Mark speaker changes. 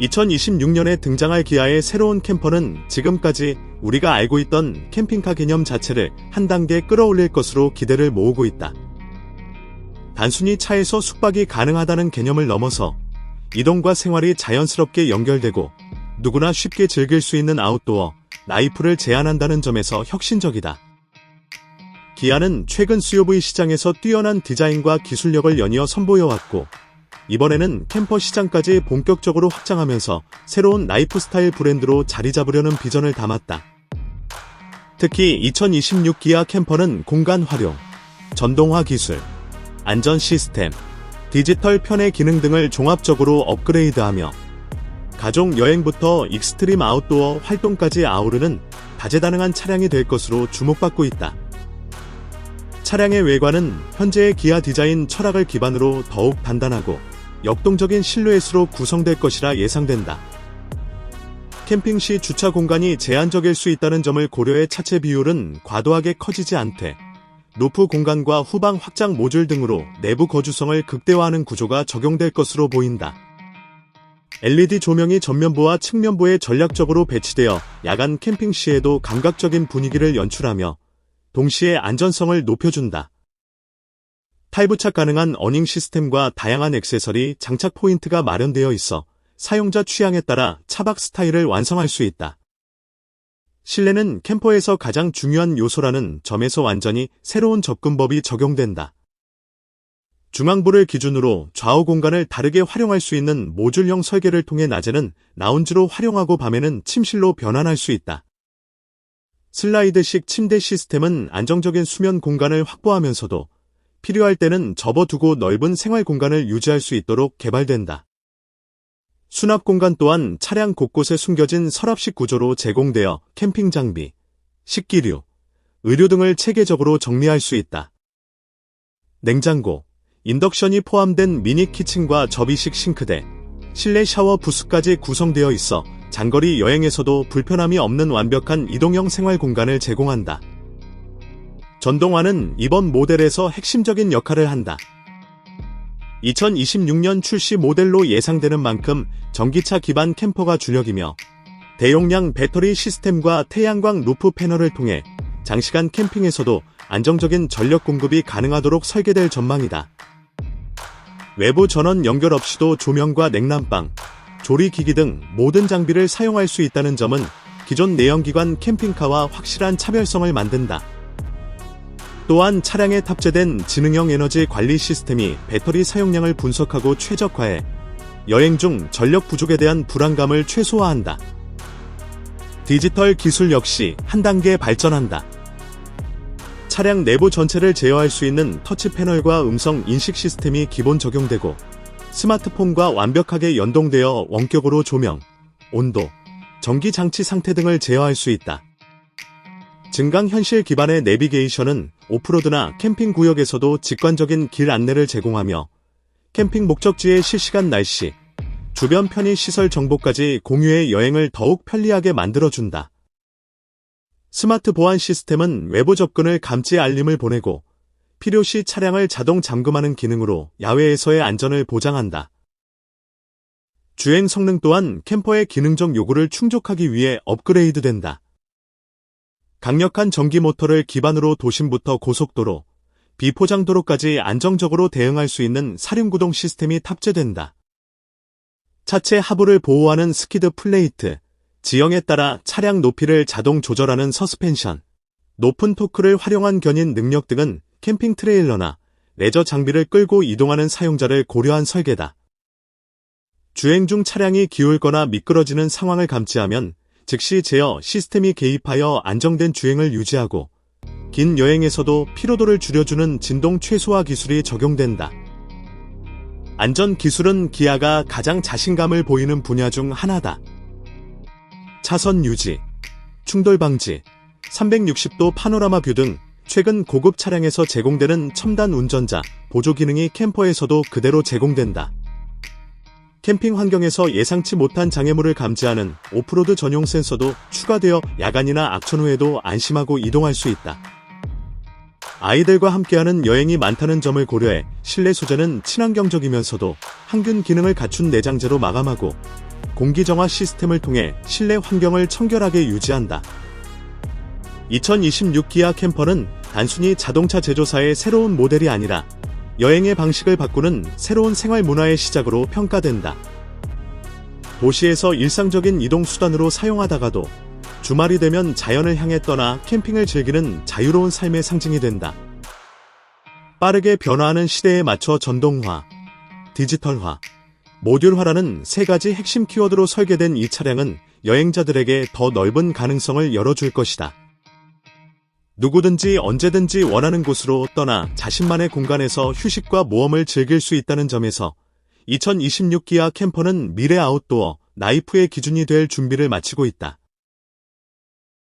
Speaker 1: 2026년에 등장할 기아의 새로운 캠퍼는 지금까지 우리가 알고 있던 캠핑카 개념 자체를 한 단계 끌어올릴 것으로 기대를 모으고 있다. 단순히 차에서 숙박이 가능하다는 개념을 넘어서 이동과 생활이 자연스럽게 연결되고 누구나 쉽게 즐길 수 있는 아웃도어, 라이프를 제안한다는 점에서 혁신적이다. 기아는 최근 SUV 시장에서 뛰어난 디자인과 기술력을 연이어 선보여왔고, 이번에는 캠퍼 시장까지 본격적으로 확장하면서 새로운 라이프 스타일 브랜드로 자리 잡으려는 비전을 담았다. 특히 2026 기아 캠퍼는 공간 활용, 전동화 기술, 안전 시스템, 디지털 편의 기능 등을 종합적으로 업그레이드하며 가족 여행부터 익스트림 아웃도어 활동까지 아우르는 다재다능한 차량이 될 것으로 주목받고 있다. 차량의 외관은 현재의 기아 디자인 철학을 기반으로 더욱 단단하고 역동적인 실루엣으로 구성될 것이라 예상된다. 캠핑 시 주차 공간이 제한적일 수 있다는 점을 고려해 차체 비율은 과도하게 커지지 않되 루프 공간과 후방 확장 모듈 등으로 내부 거주성을 극대화하는 구조가 적용될 것으로 보인다. LED 조명이 전면부와 측면부에 전략적으로 배치되어 야간 캠핑 시에도 감각적인 분위기를 연출하며 동시에 안전성을 높여준다. 탈부착 가능한 어닝 시스템과 다양한 액세서리 장착 포인트가 마련되어 있어 사용자 취향에 따라 차박 스타일을 완성할 수 있다. 실내는 캠퍼에서 가장 중요한 요소라는 점에서 완전히 새로운 접근법이 적용된다. 중앙부를 기준으로 좌우 공간을 다르게 활용할 수 있는 모듈형 설계를 통해 낮에는 라운지로 활용하고 밤에는 침실로 변환할 수 있다. 슬라이드식 침대 시스템은 안정적인 수면 공간을 확보하면서도 필요할 때는 접어두고 넓은 생활 공간을 유지할 수 있도록 개발된다. 수납 공간 또한 차량 곳곳에 숨겨진 서랍식 구조로 제공되어 캠핑 장비, 식기류, 의료 등을 체계적으로 정리할 수 있다. 냉장고, 인덕션이 포함된 미니 키친과 접이식 싱크대, 실내 샤워 부스까지 구성되어 있어 장거리 여행에서도 불편함이 없는 완벽한 이동형 생활 공간을 제공한다. 전동화는 이번 모델에서 핵심적인 역할을 한다. 2026년 출시 모델로 예상되는 만큼 전기차 기반 캠퍼가 주력이며 대용량 배터리 시스템과 태양광 루프 패널을 통해 장시간 캠핑에서도 안정적인 전력 공급이 가능하도록 설계될 전망이다. 외부 전원 연결 없이도 조명과 냉난방, 조리기기 등 모든 장비를 사용할 수 있다는 점은 기존 내연기관 캠핑카와 확실한 차별성을 만든다. 또한 차량에 탑재된 지능형 에너지 관리 시스템이 배터리 사용량을 분석하고 최적화해 여행 중 전력 부족에 대한 불안감을 최소화한다. 디지털 기술 역시 한 단계 발전한다. 차량 내부 전체를 제어할 수 있는 터치 패널과 음성 인식 시스템이 기본 적용되고 스마트폰과 완벽하게 연동되어 원격으로 조명, 온도, 전기 장치 상태 등을 제어할 수 있다. 증강현실 기반의 내비게이션은 오프로드나 캠핑 구역에서도 직관적인 길 안내를 제공하며 캠핑 목적지의 실시간 날씨, 주변 편의 시설 정보까지 공유해 여행을 더욱 편리하게 만들어준다. 스마트 보안 시스템은 외부 접근을 감지 알림을 보내고 필요시 차량을 자동 잠금하는 기능으로 야외에서의 안전을 보장한다. 주행 성능 또한 캠퍼의 기능적 요구를 충족하기 위해 업그레이드 된다. 강력한 전기 모터를 기반으로 도심부터 고속도로, 비포장도로까지 안정적으로 대응할 수 있는 사륜구동 시스템이 탑재된다. 차체 하부를 보호하는 스키드 플레이트, 지형에 따라 차량 높이를 자동 조절하는 서스펜션, 높은 토크를 활용한 견인 능력 등은 캠핑 트레일러나 레저 장비를 끌고 이동하는 사용자를 고려한 설계다. 주행 중 차량이 기울거나 미끄러지는 상황을 감지하면 즉시 제어 시스템이 개입하여 안정된 주행을 유지하고 긴 여행에서도 피로도를 줄여주는 진동 최소화 기술이 적용된다. 안전 기술은 기아가 가장 자신감을 보이는 분야 중 하나다. 차선 유지, 충돌 방지, 360도 파노라마 뷰 등 최근 고급 차량에서 제공되는 첨단 운전자 보조 기능이 캠퍼에서도 그대로 제공된다. 캠핑 환경에서 예상치 못한 장애물을 감지하는 오프로드 전용 센서도 추가되어 야간이나 악천 후에도 안심하고 이동할 수 있다. 아이들과 함께하는 여행이 많다는 점을 고려해 실내 소재는 친환경적이면서도 항균 기능을 갖춘 내장재로 마감하고 공기정화 시스템을 통해 실내 환경을 청결하게 유지한다. 2026 기아 캠퍼는 단순히 자동차 제조사의 새로운 모델이 아니라 여행의 방식을 바꾸는 새로운 생활 문화의 시작으로 평가된다. 도시에서 일상적인 이동 수단으로 사용하다가도 주말이 되면 자연을 향해 떠나 캠핑을 즐기는 자유로운 삶의 상징이 된다. 빠르게 변화하는 시대에 맞춰 전동화, 디지털화, 모듈화라는 세 가지 핵심 키워드로 설계된 이 차량은 여행자들에게 더 넓은 가능성을 열어줄 것이다. 누구든지 언제든지 원하는 곳으로 떠나 자신만의 공간에서 휴식과 모험을 즐길 수 있다는 점에서 2026 기아 캠퍼는 미래 아웃도어, 나이프의 기준이 될 준비를 마치고 있다.